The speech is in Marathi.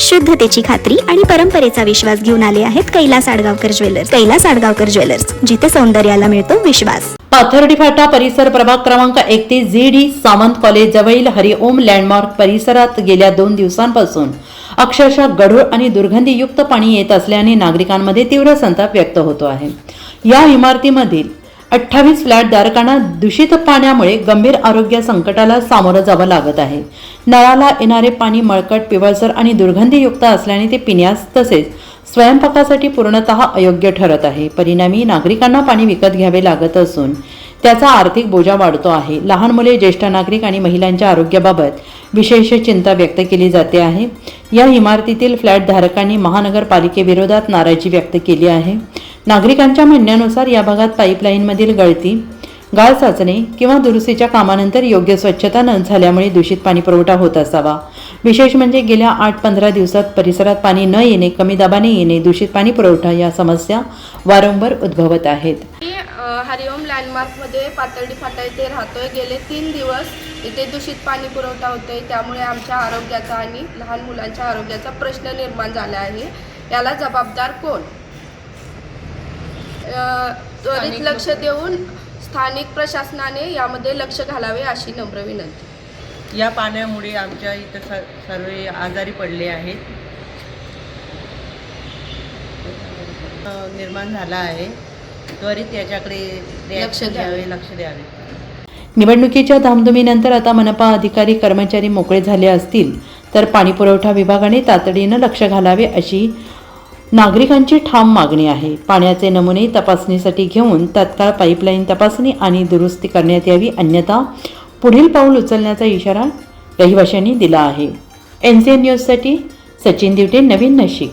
शुद्धतेची खात्री आणि परंपरेचा विश्वास घेऊन आले आहेत कैलास आडगावकर ज्वेलर्स. कैलास आडगावकर ज्वेलर्स जिथे सौंदर्याला मिळतो विश्वास. पाथर्डी फाटा परिसर प्रभाग क्रमांक एकतीस झी डी सावंत कॉलेज जवळील हरिओम लँडमार्क परिसरात गेल्या दोन दिवसांपासून अक्षरशः गढूळ आणि दुर्गंधीयुक्त पाणी येत असल्याने नागरिकांमध्ये तीव्र संताप व्यक्त होतो आहे. या इमारतीमधील अठ्ठावीस फ्लॅट धारकांना दूषित पाण्यामुळे गंभीर आरोग्य संकटाला सामोरं जावं लागत आहे. नळाला येणारे पाणी मळकट पिवळसर आणि दुर्गंधीयुक्त असल्याने ते पिण्यास तसेच स्वयंपाकासाठी पूर्णतः अयोग्य ठरत आहे. परिणामी नागरिकांना पाणी विकत घ्यावे लागत असून त्याचा आर्थिक बोजा वाढतो आहे. लहान मुले ज्येष्ठ नागरिक आणि महिलांच्या आरोग्याबाबत विशेष चिंता व्यक्त केली जाते आहे. या इमारतीतील फ्लॅट धारकांनी महानगरपालिकेविरोधात नाराजी व्यक्त केली आहे. नागरिकांच्या म्हणण्यानुसार या भागात पाईपलाईनमधील गळती गाळ साचणे किंवा दुरुस्तीच्या कामानंतर योग्य स्वच्छता न झाल्यामुळे दूषित पाणी पुरवठा होत असावा. विशेष म्हणजे गेल्या आठ पंधरा दिवसात परिसरात पाणी न येणे कमी दाबाने येणे दूषित पाणी पुरवठा या समस्या वारंवार उद्भवत आहेत. मी हरिओम लँडमार्कमध्ये पातळी फाटा येथे राहतोय. गेले तीन दिवस इथे दूषित पाणी पुरवठा होतोय. त्यामुळे आमच्या आरोग्याचा आणि लहान मुलांच्या आरोग्याचा प्रश्न निर्माण झाला आहे. याला जबाबदार कोण? त्वरित लक्ष देऊन स्थानिक प्रशासनाने यामध्ये लक्ष घालावे अशी नम्र विनंती. या पाण्यामुळे आमच्या इथं सर्व आजारी पडले आहेत. निर्माण झाला आहे. त्वरित याच्याकडे लक्ष. द्यावे. लक्ष द्यावे. निवडणुकीच्या धामधुमीनंतर आता मनपा अधिकारी कर्मचारी मोकळे झाले असतील तर पाणीपुरवठा विभागाने तातडीनं लक्ष घालावे अशी नागरिकांची ठाम मागणी आहे. पाण्याचे नमुने तपासणीसाठी घेऊन तत्काळ पाईपलाईन तपासणी आणि दुरुस्ती करण्यात यावी अन्यथा पुढील पाऊल उचलण्याचा इशारा रहिवाशांनी दिला आहे. एन सी एन न्यूजसाठी सचिन दिवटे नवीन नाशिक.